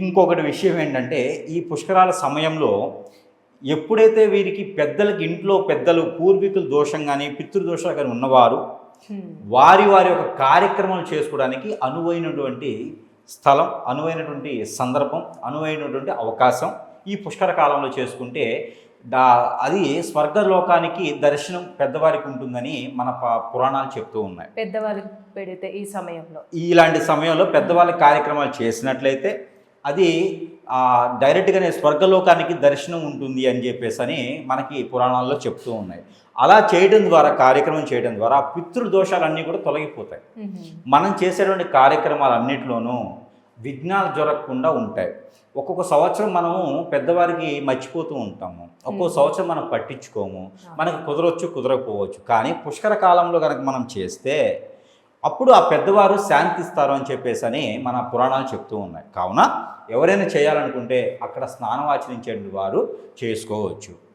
ఇంకొకటి విషయం ఏంటంటే ఈ పుష్కరాల సమయంలో ఎప్పుడైతే వీరికి పెద్దలకి ఇంట్లో పెద్దలు పూర్వీకుల దోషం కానీ పితృదోషాలు కానీ ఉన్నవారు వారి వారి యొక్క కార్యక్రమాలు చేసుకోవడానికి అనువైనటువంటి స్థలం అనువైనటువంటి సందర్భం అనువైనటువంటి అవకాశం ఈ పుష్కర కాలంలో చేసుకుంటే దా అది స్వర్గలోకానికి దర్శనం పెద్దవారికి ఉంటుందని మన ప- పురాణాలు చెప్తూ ఉన్నాయి. పెద్దవాళ్ళకి పెడితే ఈ సమయంలో. ఇలాంటి సమయంలో పెద్దవాళ్ళ కార్యక్రమాలు చేసినట్లయితే అది డైరెక్ట్గానే స్వర్గలోకానికి దర్శనం ఉంటుంది అని చెప్పేసి అని మనకి పురాణాల్లో చెప్తూ ఉన్నాయి. అలా చేయడం ద్వారా కార్యక్రమం చేయడం ద్వారా పితృదోషాలన్నీ కూడా తొలగిపోతాయి. మనం చేసేటువంటి కార్యక్రమాలన్నింటిలోనూ విఘ్నాలు జరగకుండా ఉంటాయి. ఒక్కొక్క సంవత్సరం మనము పెద్దవారికి మర్చిపోతూ ఉంటాము. ఒక్కో సంవత్సరం మనం పట్టించుకోము. మనకు కుదరవచ్చు కుదరకపోవచ్చు. కానీ పుష్కర కాలంలో కనుక మనం చేస్తే అప్పుడు ఆ పెద్దవారు శాంతిస్తారు అని చెప్పేసి అని మన పురాణాలు చెప్తూ ఉన్నాయి. కావున ఎవరైనా చేయాలనుకుంటే అక్కడ స్నానం ఆచరించే వారు చేసుకోవచ్చు.